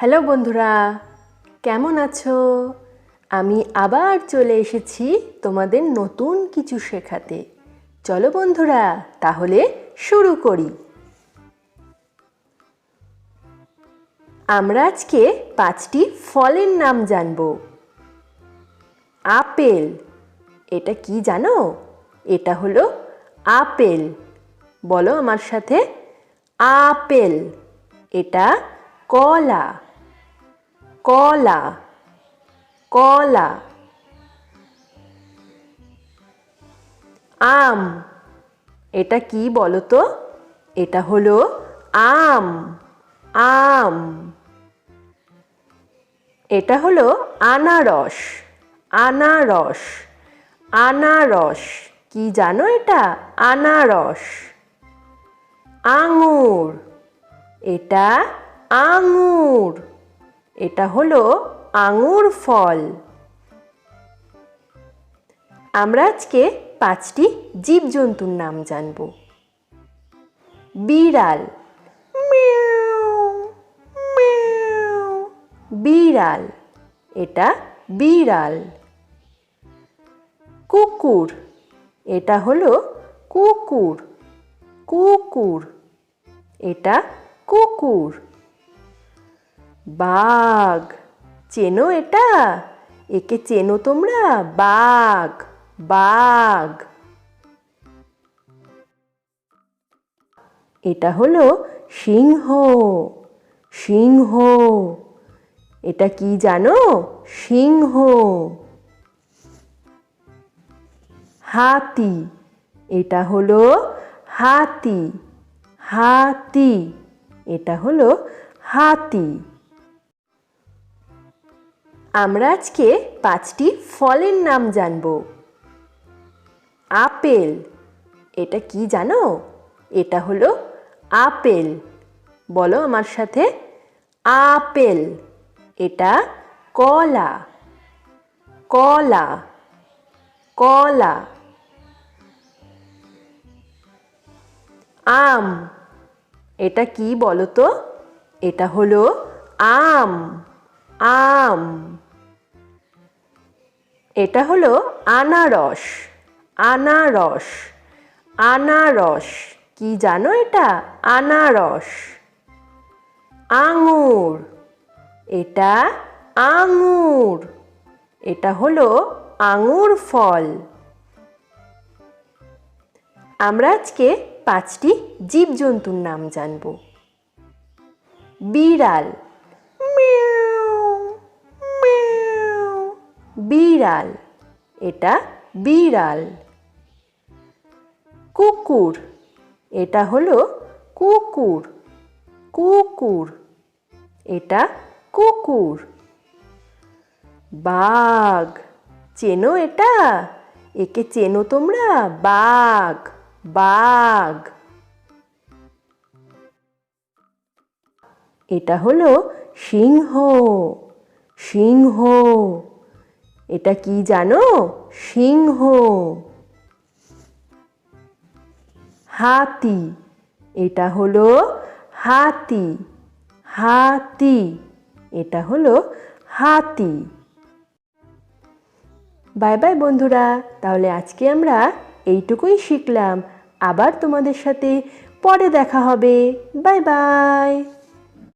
Hello বন্ধুরা, কেমন আছো? আমি আবার চলে এসেছি তোমাদের নতুন কিছু শেখাতে। চলো বন্ধুরা, তাহলে শুরু করি। আমরা আজকে পাঁচটি ফলের নাম জানব। আপেল, এটা কি জানো? এটা হলো আপেল। বলো আমার সাথে, আপেল, এটা কলা। কলা কলা, আম। এটা কি বলো তো এটা হলো আম আম। এটা হলো আনারস আনারস আনারস। কি জানো এটা? আনারস। আঙুর। এটা আঙুর। এটা হলো আঙুর ফল। আমরা আজকে পাঁচটি জীবজন্তুর নাম জানব। বিড়াল। বিড়াল। এটা বিড়াল। কুকুর। এটা হলো কুকুর। কুকুর। এটা কুকুর। বাঘ। চেনো এটা? একে চেনো তোমরা? বাঘ বাঘ। এটা হলো সিংহ সিংহ। এটা কি জানো? সিংহ। হাতি। এটা হলো হাতি হাতি। এটা হলো হাতি। আমরা আজকে পাঁচটি ফলের নাম জানব। আপেল। এটা কি জানো? এটা হলো আপেল। বলো আমার সাথে। আপেল। এটা কলা। কলা। কলা। আম। এটা কি বলো তো? এটা হলো আম। আম। এটা হলো আনারস আনারস আনারস। কি জানো এটা? আনারস। আঙুর। এটা আঙুর। এটা হলো আঙুর ফল। আমরা আজকে পাঁচটি জীবজন্তুর নাম জানব। বিড়াল। বিড়াল। এটা বিড়াল। কুকুর। এটা হলো কুকুর। কুকুর। এটা কুকুর। বাঘ। চেনো এটা? একে চেনো তোমরা? বাঘ। বাঘ। এটা হলো সিংহ। সিংহ। এটা কি জানো? সিংহ। হাতি। এটা হলো হাতি। হাতি। এটা হলো হাতি। বাই বাই বন্ধুরা, তাহলে আজকে আমরা এইটুকুই শিখলাম। আবার তোমাদের সাথে পরে দেখা হবে। Bye bye.